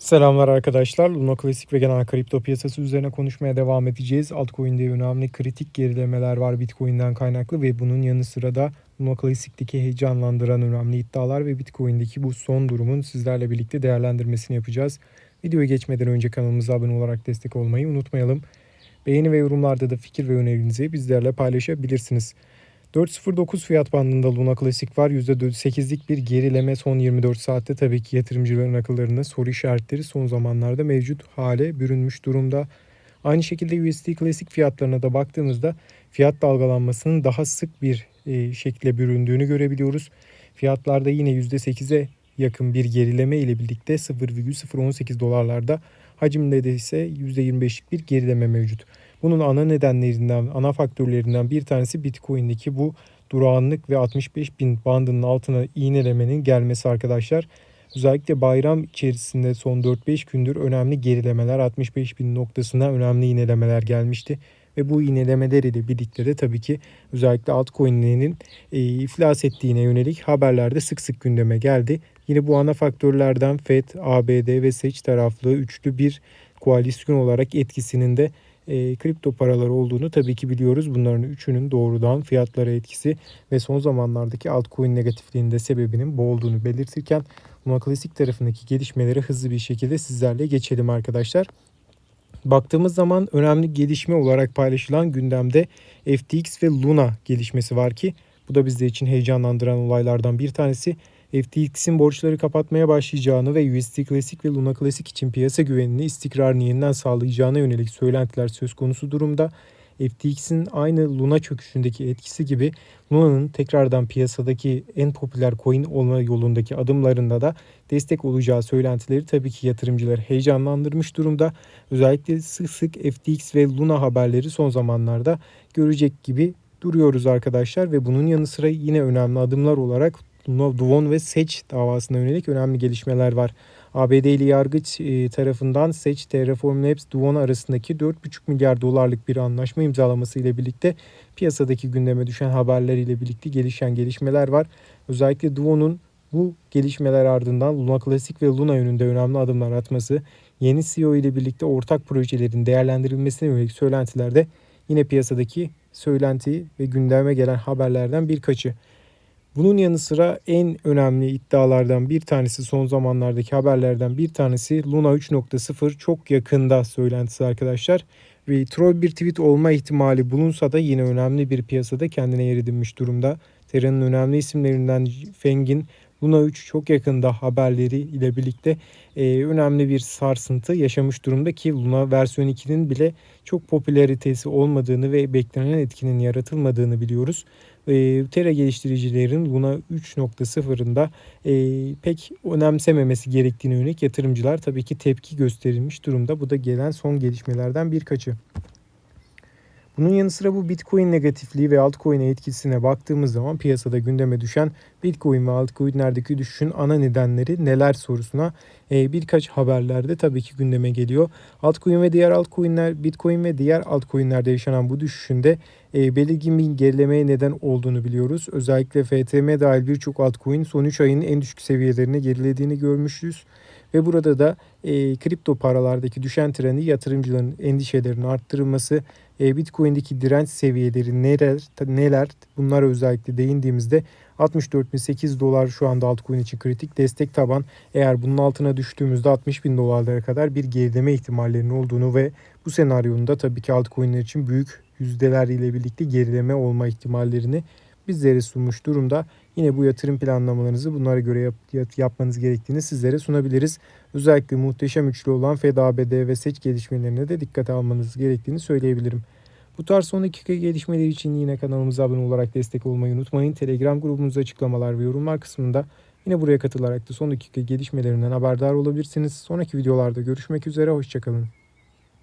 Selamlar arkadaşlar. Luna Klasik ve genel kripto piyasası üzerine konuşmaya devam edeceğiz. Altcoin'de önemli kritik gerilemeler var Bitcoin'den kaynaklı ve bunun yanı sıra da Luna Klasik'teki heyecanlandıran önemli iddialar ve Bitcoin'deki bu son durumun sizlerle birlikte değerlendirmesini yapacağız. Videoya geçmeden önce kanalımıza abone olarak destek olmayı unutmayalım. Beğeni ve yorumlarda da fikir ve önerinizi bizlerle paylaşabilirsiniz. 4.09 fiyat bandında Luna Classic var. %8'lik bir gerileme son 24 saatte tabii ki yatırımcıların akıllarında soru işaretleri son zamanlarda mevcut hale bürünmüş durumda. Aynı şekilde USD Classic fiyatlarına da baktığımızda fiyat dalgalanmasının daha sık bir e, şekilde büründüğünü görebiliyoruz. Fiyatlarda yine %8'e yakın bir gerileme ile birlikte 0,018 dolarlarda hacimde de ise %25'lik bir gerileme mevcut. Bunun ana nedenlerinden, ana faktörlerinden bir tanesi Bitcoin'deki bu durağanlık ve 65 bin bandının altına iğnelemenin gelmesi arkadaşlar. Özellikle bayram içerisinde son 4-5 gündür önemli gerilemeler 65 bin noktasına önemli iğnelemeler gelmişti. Ve bu iğnelemeler ile birlikte de tabii ki özellikle altcoin'lerinin e, iflas ettiğine yönelik haberler de sık sık gündeme geldi. Yine bu ana faktörlerden FED, ABD ve SEC taraflı üçlü bir koalisyon olarak etkisinin de e, kripto paralar olduğunu tabii ki biliyoruz. Bunların üçünün doğrudan fiyatlara etkisi ve son zamanlardaki altcoin negatifliğinde sebebinin bu olduğunu belirtirken Luna Classic tarafındaki gelişmeleri hızlı bir şekilde sizlerle geçelim arkadaşlar. Baktığımız zaman önemli gelişme olarak paylaşılan gündemde FTX ve Luna gelişmesi var ki bu da bizler için heyecanlandıran olaylardan bir tanesi. FTX'in borçları kapatmaya başlayacağını ve USD Classic ve Luna Classic için piyasa güvenini istikrarını yeniden sağlayacağına yönelik söylentiler söz konusu durumda. FTX'in aynı Luna çöküşündeki etkisi gibi Luna'nın tekrardan piyasadaki en popüler coin olma yolundaki adımlarında da destek olacağı söylentileri tabii ki yatırımcıları heyecanlandırmış durumda. Özellikle sık sık FTX ve Luna haberleri son zamanlarda görecek gibi duruyoruz arkadaşlar ve bunun yanı sıra yine önemli adımlar olarak Duvon ve Seç davasına yönelik önemli gelişmeler var. ABD'li yargıç e, tarafından Seç, Terraform Labs, Duvon arasındaki 4,5 milyar dolarlık bir anlaşma imzalaması ile birlikte piyasadaki gündeme düşen haberler ile birlikte gelişen gelişmeler var. Özellikle Duvon'un bu gelişmeler ardından Luna Classic ve Luna yönünde önemli adımlar atması, yeni CEO ile birlikte ortak projelerin değerlendirilmesine yönelik söylentilerde yine piyasadaki söylenti ve gündeme gelen haberlerden birkaçı. Bunun yanı sıra en önemli iddialardan bir tanesi son zamanlardaki haberlerden bir tanesi Luna 3.0 çok yakında söylentisi arkadaşlar. Ve troll bir tweet olma ihtimali bulunsa da yine önemli bir piyasada kendine yer edinmiş durumda. Terra'nın önemli isimlerinden Feng'in Luna 3 çok yakında haberleri ile birlikte e, önemli bir sarsıntı yaşamış durumda ki Luna versiyon 2'nin bile çok popülaritesi olmadığını ve beklenen etkinin yaratılmadığını biliyoruz. E, Terra geliştiricilerin Luna 3.0'ında e, pek önemsememesi gerektiğini yönelik yatırımcılar tabii ki tepki gösterilmiş durumda. Bu da gelen son gelişmelerden birkaçı. Bunun yanı sıra bu Bitcoin negatifliği ve altcoin'e etkisine baktığımız zaman piyasada gündeme düşen Bitcoin ve altcoin'lerdeki düşüşün ana nedenleri neler sorusuna e, birkaç haberlerde tabii ki gündeme geliyor. Altcoin ve diğer altcoin'ler, Bitcoin ve diğer altcoin'lerde yaşanan bu düşüşünde e, belirgin bir gerilemeye neden olduğunu biliyoruz. Özellikle FTM dahil birçok altcoin son 3 ayın en düşük seviyelerine gerilediğini görmüşüz. Ve burada da e, kripto paralardaki düşen trendi yatırımcıların endişelerini arttırılması, e, Bitcoin'deki direnç seviyeleri neler, neler bunlara özellikle değindiğimizde 64.008 dolar şu anda altcoin için kritik destek taban. Eğer bunun altına düştüğümüzde 60 bin dolarlara kadar bir gerileme ihtimallerinin olduğunu ve bu senaryonun da tabii ki altcoin'ler için büyük yüzdeler ile birlikte gerileme olma ihtimallerini bizlere sunmuş durumda. Yine bu yatırım planlamalarınızı bunlara göre yap, yapmanız gerektiğini sizlere sunabiliriz. Özellikle muhteşem üçlü olan Fed, ABD ve seç gelişmelerine de dikkate almanız gerektiğini söyleyebilirim. Bu tarz son dakika gelişmeler için yine kanalımıza abone olarak destek olmayı unutmayın. Telegram grubumuz açıklamalar ve yorumlar kısmında yine buraya katılarak da son dakika gelişmelerinden haberdar olabilirsiniz. Sonraki videolarda görüşmek üzere, hoşçakalın.